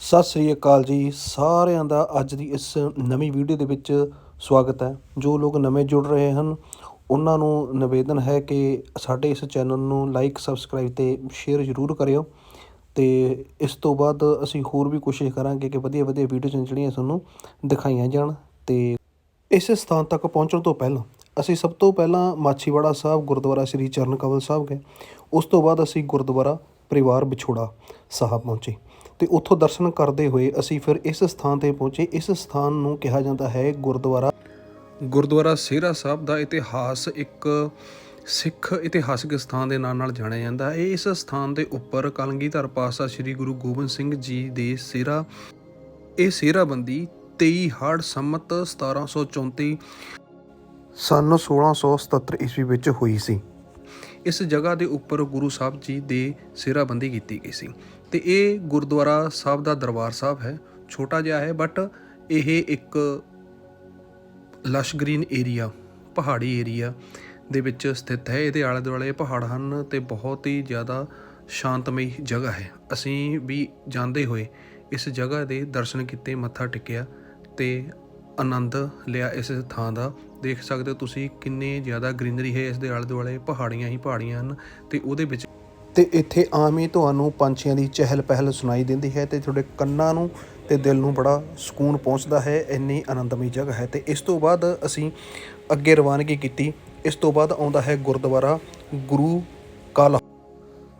ਸਤਿ ਸ੍ਰੀ ਅਕਾਲ ਜੀ। ਸਾਰਿਆਂ ਦਾ ਅੱਜ ਦੀ ਇਸ ਨਵੀਂ ਵੀਡੀਓ ਦੇ ਵਿੱਚ ਸਵਾਗਤ ਹੈ। ਜੋ ਲੋਕ ਨਵੇਂ ਜੁੜ ਰਹੇ ਹਨ, ਉਹਨਾਂ ਨੂੰ ਨਿਵੇਦਨ ਹੈ ਕਿ ਸਾਡੇ ਇਸ ਚੈਨਲ ਨੂੰ ਲਾਈਕ, ਸਬਸਕ੍ਰਾਈਬ ਤੇ ਸ਼ੇਅਰ ਜ਼ਰੂਰ ਕਰਿਓ। ਤੇ ਇਸ ਤੋਂ ਬਾਅਦ ਅਸੀਂ ਹੋਰ ਵੀ ਕੋਸ਼ਿਸ਼ ਕਰਾਂਗੇ ਕਿ ਵਧੀਆ ਵਧੀਆ ਵੀਡੀਓਜ਼ ਜਿਹੜੀਆਂ ਤੁਹਾਨੂੰ ਦਿਖਾਈਆਂ ਜਾਣ। ਤੇ ਇਸ ਸਥਾਨ ਤੱਕ ਪਹੁੰਚਣ ਤੋਂ ਪਹਿਲਾਂ, ਅਸੀਂ ਸਭ ਤੋਂ ਪਹਿਲਾਂ ਮਾਛੀਵਾੜਾ ਸਾਹਿਬ, ਗੁਰਦੁਆਰਾ ਸ੍ਰੀ ਚਰਨ ਕਮਲ ਸਾਹਿਬ ਗਏ। ਉਸ ਤੋਂ ਬਾਅਦ ਅਸੀਂ ਗੁਰਦੁਆਰਾ ਪਰਿਵਾਰ ਵਿਛੋੜਾ ਸਾਹਿਬ ਪਹੁੰਚੇ। ਤੇ ਉੱਥੋਂ ਦਰਸ਼ਨ ਕਰਦੇ ਹੋਏ ਅਸੀਂ ਫਿਰ ਇਸ ਸਥਾਨ ਤੇ ਪਹੁੰਚੇ। ਇਸ ਸਥਾਨ ਨੂੰ ਕਿਹਾ ਜਾਂਦਾ ਹੈ ਗੁਰਦੁਆਰਾ। ਗੁਰਦੁਆਰਾ ਸੇਰਾ ਸਾਹਿਬ ਦਾ ਇਤਿਹਾਸ ਇੱਕ ਸਿੱਖ ਇਤਿਹਾਸਕ ਸਥਾਨ ਦੇ ਨਾਂ ਨਾਲ ਜਾਣਿਆ ਜਾਂਦਾ ਹੈ। ਇਸ ਸਥਾਨ ਦੇ ਉੱਪਰ ਕਲਗੀਧਰ ਪਾਤਸ਼ਾਹ ਸ੍ਰੀ ਗੁਰੂ ਗੋਬਿੰਦ ਸਿੰਘ ਜੀ ਦੇ ਸਿਹਰਾ ਇਹ ਸਿਹਰਾਬੰਦੀ 23 ਹਾੜ ਸੰਮਤ 1734 ਸਨ 1677 ਈਸਵੀ ਵਿੱਚ ਹੋਈ ਸੀ। ਇਸ ਜਗ੍ਹਾ ਦੇ ਉੱਪਰ ਗੁਰੂ ਸਾਹਿਬ ਜੀ ਦੇ ਸਿਹਰਾਬੰਦੀ ਕੀਤੀ ਗਈ ਸੀ। ਤੇ ਇਹ ਗੁਰਦੁਆਰਾ ਸਾਹਿਬ ਦਾ ਦਰਬਾਰ ਸਾਹਿਬ ਹੈ, ਛੋਟਾ ਜਿਹਾ ਹੈ ਬਟ ਇਹ ਇੱਕ ਲਸ਼ ਗ੍ਰੀਨ ਏਰੀਆ ਪਹਾੜੀ ਏਰੀਆ ਦੇ ਵਿੱਚ ਸਥਿਤ ਹੈ। ਇਹਦੇ ਆਲੇ ਦੁਆਲੇ ਪਹਾੜ ਹਨ ਤੇ ਬਹੁਤ ਹੀ ਜ਼ਿਆਦਾ ਸ਼ਾਂਤਮਈ ਜਗ੍ਹਾ ਹੈ। ਅਸੀਂ ਵੀ ਜਾਂਦੇ ਹੋਏ ਇਸ ਜਗ੍ਹਾ ਦੇ ਦਰਸ਼ਨ ਕੀਤੇ, ਮੱਥਾ ਟੇਕਿਆ ਤੇ ਆਨੰਦ ਲਿਆ ਇਸ ਥਾਂ ਦਾ। ਦੇਖ ਸਕਦੇ ਹੋ ਤੁਸੀਂ ਕਿੰਨੇ ਜ਼ਿਆਦਾ ਗ੍ਰੀਨਰੀ ਹੈ ਇਸ ਦੇ ਆਲੇ ਦੁਆਲੇ ਪਹਾੜੀਆਂ ਹੀ ਪਹਾੜੀਆਂ ਹਨ ਤੇ ਉਹਦੇ ਵਿੱਚ ਤੇ ਇੱਥੇ ਆਮ ਹੀ ਤੁਹਾਨੂੰ ਪੰਛੀਆਂ ਦੀ ਚਹਿਲ ਪਹਿਲ ਸੁਣਾਈ ਦਿੰਦੀ ਹੈ ਤੇ ਤੁਹਾਡੇ ਕੰਨਾਂ ਨੂੰ ਤੇ ਦਿਲ ਨੂੰ ਬੜਾ ਸਕੂਨ ਪਹੁੰਚਦਾ ਹੈ, ਇੰਨੀ ਆਨੰਦਮਈ ਜਗ੍ਹਾ ਹੈ। ਤੇ ਇਸ ਤੋਂ ਬਾਅਦ ਅਸੀਂ ਅੱਗੇ ਰਵਾਨਗੀ ਕੀਤੀ। ਇਸ ਤੋਂ ਬਾਅਦ ਆਉਂਦਾ ਹੈ ਗੁਰਦੁਆਰਾ ਗੁਰੂ ਕਾਲਾ।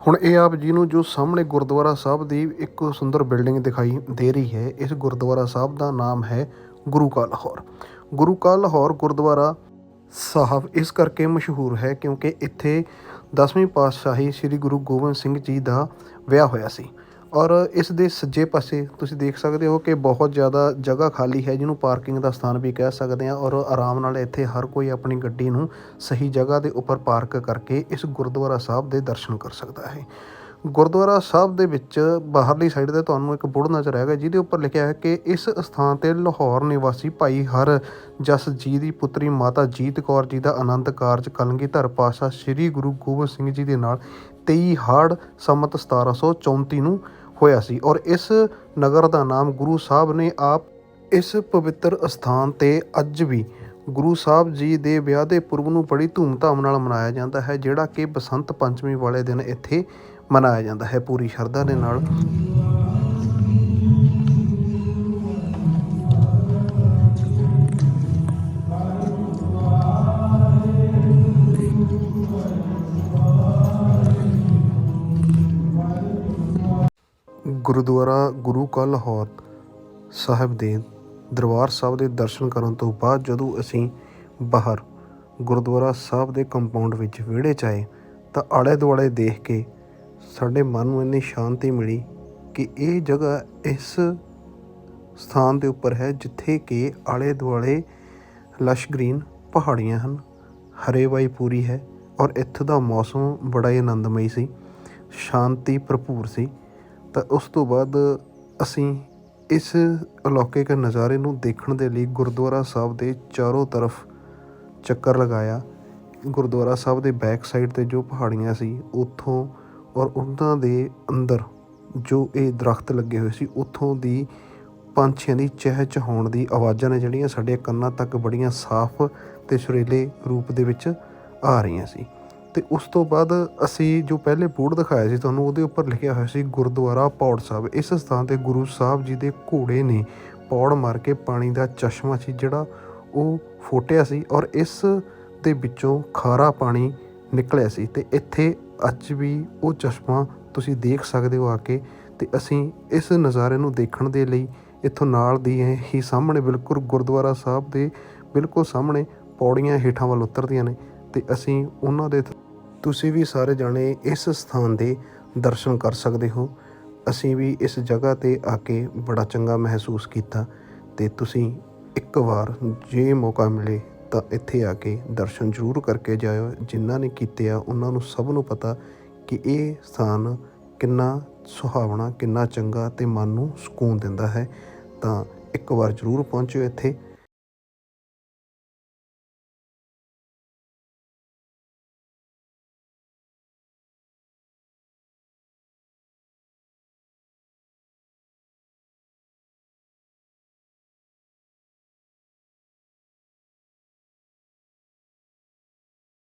ਹੁਣ ਇਹ ਆਪ ਜੀ ਨੂੰ ਜੋ ਸਾਹਮਣੇ ਗੁਰਦੁਆਰਾ ਸਾਹਿਬ ਦੀ ਇੱਕ ਸੁੰਦਰ ਬਿਲਡਿੰਗ ਦਿਖਾਈ ਦੇ ਰਹੀ ਹੈ, ਇਸ ਗੁਰਦੁਆਰਾ ਸਾਹਿਬ ਦਾ ਨਾਮ ਹੈ ਗੁਰੂ ਕਾ ਲਾਹੌਰ। ਗੁਰੂ ਕਾ ਲਾਹੌਰ ਗੁਰਦੁਆਰਾ ਸਾਹਿਬ ਇਸ ਕਰਕੇ ਮਸ਼ਹੂਰ ਹੈ ਕਿਉਂਕਿ ਇੱਥੇ 10ਵੀਂ ਪਾਤਸ਼ਾਹੀ ਸ੍ਰੀ ਗੁਰੂ ਗੋਬਿੰਦ ਸਿੰਘ ਜੀ ਦਾ ਵਿਆਹ ਹੋਇਆ ਸੀ। ਔਰ ਇਸ ਦੇ ਸੱਜੇ ਪਾਸੇ ਤੁਸੀਂ ਦੇਖ ਸਕਦੇ ਹੋ ਕਿ ਬਹੁਤ ਜ਼ਿਆਦਾ ਜਗ੍ਹਾ ਖਾਲੀ ਹੈ ਜਿਹਨੂੰ ਪਾਰਕਿੰਗ ਦਾ ਸਥਾਨ ਵੀ ਕਹਿ ਸਕਦੇ ਹਾਂ ਔਰ ਆਰਾਮ ਨਾਲ ਇੱਥੇ ਹਰ ਕੋਈ ਆਪਣੀ ਗੱਡੀ ਨੂੰ ਸਹੀ ਜਗ੍ਹਾ ਦੇ ਉੱਪਰ ਪਾਰਕ ਕਰਕੇ ਇਸ ਗੁਰਦੁਆਰਾ ਸਾਹਿਬ ਦੇ ਦਰਸ਼ਨ ਕਰ ਸਕਦਾ ਹੈ। ਗੁਰਦੁਆਰਾ ਸਾਹਿਬ ਦੇ ਵਿੱਚ ਬਾਹਰਲੀ ਸਾਈਡ ਤੇ ਤੁਹਾਨੂੰ ਇੱਕ ਬੋਰਡ ਨਜ਼ਰ ਆਏਗਾ, ਜਿਹਦੇ ਉੱਪਰ ਲਿਖਿਆ ਹੈ ਕਿ ਇਸ ਸਥਾਨ ਤੇ ਲਾਹੌਰ ਨਿਵਾਸੀ ਭਾਈ ਹਰ ਜਸ ਜੀ ਦੀ ਪੁੱਤਰੀ ਮਾਤਾ ਜੀਤ ਕੌਰ ਜੀ ਦਾ ਆਨੰਦ ਕਾਰਜ ਕਲਗੀਧਰ ਪਾਤਸ਼ਾਹ ਸ੍ਰੀ ਗੁਰੂ ਗੋਬਿੰਦ ਸਿੰਘ ਜੀ ਦੇ ਨਾਲ 23 ਹਾੜ ਸੰਮਤ 1734 ਨੂੰ ਹੋਇਆ ਸੀ ਔਰ ਇਸ ਨਗਰ ਦਾ ਨਾਮ ਗੁਰੂ ਸਾਹਿਬ ਨੇ ਆਪ ਇਸ ਪਵਿੱਤਰ ਸਥਾਨ ਤੇ ਅੱਜ ਵੀ ਗੁਰੂ ਸਾਹਿਬ ਜੀ ਦੇ ਵਿਆਹ ਦੇ ਪੁਰਬ ਨੂੰ ਬੜੀ ਧੂਮਧਾਮ ਨਾਲ ਮਨਾਇਆ ਜਾਂਦਾ ਹੈ, ਜਿਹੜਾ ਕਿ ਬਸੰਤ ਪੰਚਮੀ ਵਾਲੇ ਦਿਨ ਇੱਥੇ ਮਨਾਇਆ ਜਾਂਦਾ ਹੈ ਪੂਰੀ ਸ਼ਰਧਾ ਦੇ ਨਾਲ। ਗੁਰਦੁਆਰਾ ਗੁਰੂ ਕਾ ਲਾਹੌਰ ਸਾਹਿਬ ਦੇ ਦਰਬਾਰ ਸਾਹਿਬ ਦੇ ਦਰਸ਼ਨ ਕਰਨ ਤੋਂ ਬਾਅਦ ਜਦੋਂ ਅਸੀਂ ਬਾਹਰ ਗੁਰਦੁਆਰਾ ਸਾਹਿਬ ਦੇ ਕੰਪਾਊਂਡ ਵਿੱਚ ਵਿਹੜੇ 'ਚ ਆਏ ਤਾਂ ਆਲੇ ਦੁਆਲੇ ਦੇਖ ਕੇ ਸਾਡੇ ਮਨ ਨੂੰ ਇੰਨੀ ਸ਼ਾਂਤੀ ਮਿਲੀ ਕਿ ਇਹ ਜਗ੍ਹਾ ਇਸ ਸਥਾਨ ਦੇ ਉੱਪਰ ਹੈ ਜਿੱਥੇ ਕਿ ਆਲੇ ਦੁਆਲੇ ਲਸ਼ ਗ੍ਰੀਨ ਪਹਾੜੀਆਂ ਹਨ ਹਰੇਵਾਈ ਪੂਰੀ ਹੈ ਔਰ ਇੱਥੇ ਦਾ ਮੌਸਮ ਬੜਾ ਹੀ ਆਨੰਦਮਈ ਸੀ, ਸ਼ਾਂਤੀ ਭਰਪੂਰ ਸੀ। ਤਾਂ ਉਸ ਤੋਂ ਬਾਅਦ ਅਸੀਂ ਇਸ ਅਲੌਕਿਕ ਨਜ਼ਾਰੇ ਨੂੰ ਦੇਖਣ ਦੇ ਲਈ ਗੁਰਦੁਆਰਾ ਸਾਹਿਬ ਦੇ ਚਾਰੋਂ ਤਰਫ ਚੱਕਰ ਲਗਾਇਆ। ਗੁਰਦੁਆਰਾ ਸਾਹਿਬ ਦੇ ਬੈਕ ਸਾਈਡ ਤੇ ਜੋ ਪਹਾੜੀਆਂ ਸੀ, ਉੱਥੋਂ ਔਰ ਉਹਨਾਂ ਦੇ ਅੰਦਰ ਜੋ ਇਹ ਦਰਖਤ ਲੱਗੇ ਹੋਏ ਸੀ, ਉੱਥੋਂ ਦੀ ਪੰਛੀਆਂ ਦੀ ਚਹਿਚਹਾਉਣ ਦੀ ਆਵਾਜ਼ਾਂ ਨੇ ਜਿਹੜੀਆਂ ਸਾਡੇ ਕੰਨਾਂ ਤੱਕ ਬੜੀਆਂ ਸਾਫ਼ ਤੇ ਸੁਰੀਲੇ ਰੂਪ ਦੇ ਵਿੱਚ ਆ ਰਹੀਆਂ ਸੀ। ਤੇ ਉਸ ਤੋਂ ਬਾਅਦ ਅਸੀਂ ਜੋ ਪਹਿਲੇ ਬੋਰਡ ਦਿਖਾਇਆ ਸੀ, ਤੁਹਾਨੂੰ ਉਹਦੇ ਉੱਪਰ ਲਿਖਿਆ ਹੋਇਆ ਸੀ ਗੁਰਦੁਆਰਾ ਪੌੜ ਸਾਹਿਬ। ਇਸ ਸਥਾਨ ਤੇ ਗੁਰੂ ਸਾਹਿਬ ਜੀ ਦੇ ਘੋੜੇ ਨੇ ਪੌੜ ਮਾਰ ਕੇ ਪਾਣੀ ਦਾ ਚਸ਼ਮਾ ਸੀ ਜਿਹੜਾ ਉਹ ਫੋਟਿਆ ਸੀ ਔਰ ਇਸ ਦੇ ਵਿੱਚੋਂ ਖਾਰਾ ਪਾਣੀ ਨਿਕਲਿਆ ਸੀ ਤੇ ਇੱਥੇ ਅੱਜ ਵੀ ਉਹ ਚਸ਼ਮਾ ਤੁਸੀਂ ਦੇਖ ਸਕਦੇ ਹੋ ਆ ਕੇ ਤੇ ਅਸੀਂ ਇਸ ਨਜ਼ਾਰੇ ਨੂੰ ਦੇਖਣ ਦੇ ਲਈ ਇੱਥੋਂ ਨਾਲ ਦੀ ਹੀ ਸਾਹਮਣੇ ਬਿਲਕੁਲ ਗੁਰਦੁਆਰਾ ਸਾਹਿਬ ਦੇ ਬਿਲਕੁਲ ਸਾਹਮਣੇ ਪੌੜੀਆਂ ਹੇਠਾਂ ਵੱਲ ਉਤਰਦੀਆਂ ਨੇ ਤੇ ਅਸੀਂ ਉਹਨਾਂ ਦੇ ਤੁਸੀਂ ਵੀ ਸਾਰੇ ਜਾਣੇ ਇਸ ਸਥਾਨ ਦੇ ਦਰਸ਼ਨ ਕਰ ਸਕਦੇ ਹੋ। ਅਸੀਂ ਵੀ ਇਸ ਜਗ੍ਹਾ ਤੇ ਆ ਕੇ ਬੜਾ ਚੰਗਾ ਮਹਿਸੂਸ ਕੀਤਾ ਤੇ ਤੁਸੀਂ ਇੱਕ ਵਾਰ ਜੇ ਮੌਕਾ ਮਿਲੇ ਤਾਂ ਇੱਥੇ ਆ ਕੇ ਦਰਸ਼ਨ ਜ਼ਰੂਰ ਕਰਕੇ ਜਾਇਓ। ਜਿਨ੍ਹਾਂ ਨੇ ਕੀਤੇ ਆ, ਉਹਨਾਂ ਨੂੰ ਸਭ ਨੂੰ ਪਤਾ ਕਿ ਇਹ ਸਥਾਨ ਕਿੰਨਾ ਸੁਹਾਵਣਾ, ਕਿੰਨਾ ਚੰਗਾ ਤੇ ਮਨ ਨੂੰ ਸਕੂਨ ਦਿੰਦਾ ਹੈ। ਤਾਂ ਇੱਕ ਵਾਰ ਜ਼ਰੂਰ ਪਹੁੰਚਿਓ ਇੱਥੇ।